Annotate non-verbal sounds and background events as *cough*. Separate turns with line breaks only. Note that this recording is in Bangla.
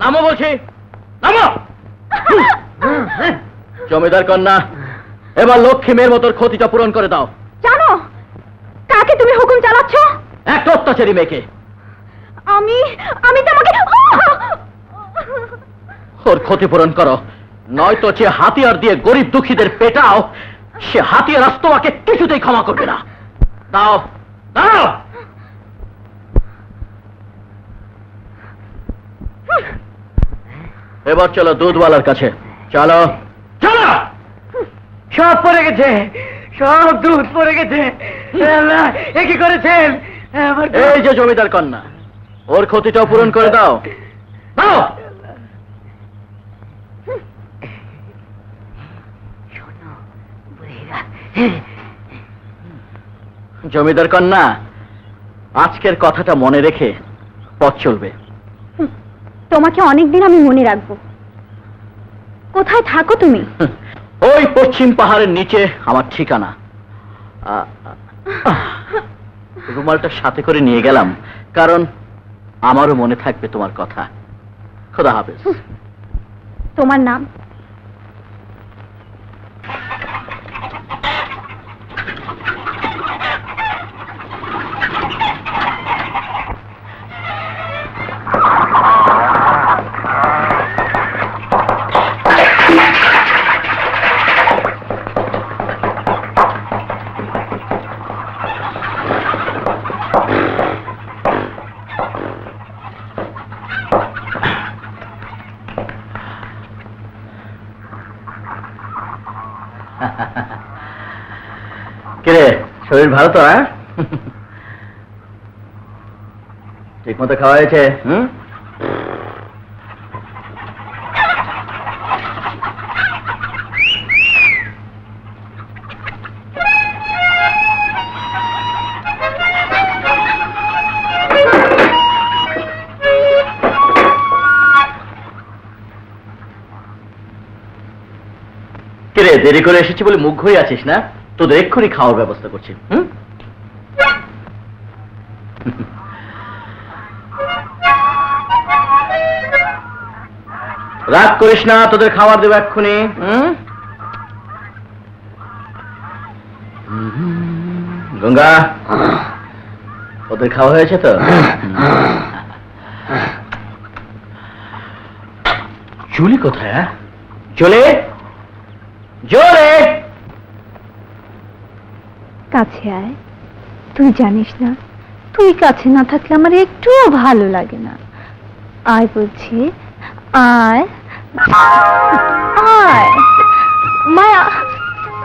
নামো বলছি। নামো! জমিদার কন্যা এবার লক্ষ্মী মেয়ের মতোর ক্ষতিটা পূরণ করে দাও।
জানো কাকে তুমি হুকুম চালাচ্ছ?
একটা অত্যাচারী মেয়েকে।
আমি আমি তোমাকে
ওর ক্ষতিপূরণ করো। নয়তো যে হাতিয়ার দিয়ে গরিব দুঃখীদের পেটাও সে হাতিয়ার আজ তোমাকে কিছুতেই ক্ষমা করবে না। দাও দাও! এবার চলো দুধওয়ালার কাছে। চলো। চলো!
সব পড়ে গেছে। সব দুধ পড়ে গেছে। এ কি করেছেন?
এই যে জমিদার কন্যা ওর ক্ষতিটাও পূরণ করে দাও। দাও! জমিদার কন্যা আজকের কথাটা মনে রেখে পথ চলবে।
তোমাকে অনেকদিন আমি মনে রাখব। কোথায় থাকো তুমি? *laughs*
ওই পশ্চিম পাহাড়ের নিচে আমার ঠিকানা। রুমালটা সাথে করে নিয়ে গেলাম কারণ আমারও মনে থাকবে তোমার কথা। খোদা হাফেজ।
তোমার নাম? *laughs*
কিরে শরীর ভালো তো হ্যাঁ? *laughs* ঠিক মতো খাওয়া হয়েছে হুম? কিরে দেরি করে এসেছি বলে মুখ ঘুরে আছিস না? তোদের এক্ষুনি খাওয়ার ব্যবস্থা করছি হুম? রাগ করিস না তোদের খাবার দেবো এক্ষুনি গঙ্গা ওদের খাওয়া হয়েছে তো? চুলি কোথায় হ্যাঁ? জোরে।
কাছে আয়। তুই জানিস না, তুই কাছে না থাকলে আমার একটু ভালো লাগে না। আয় বলছি, আয়। আয়। মায়া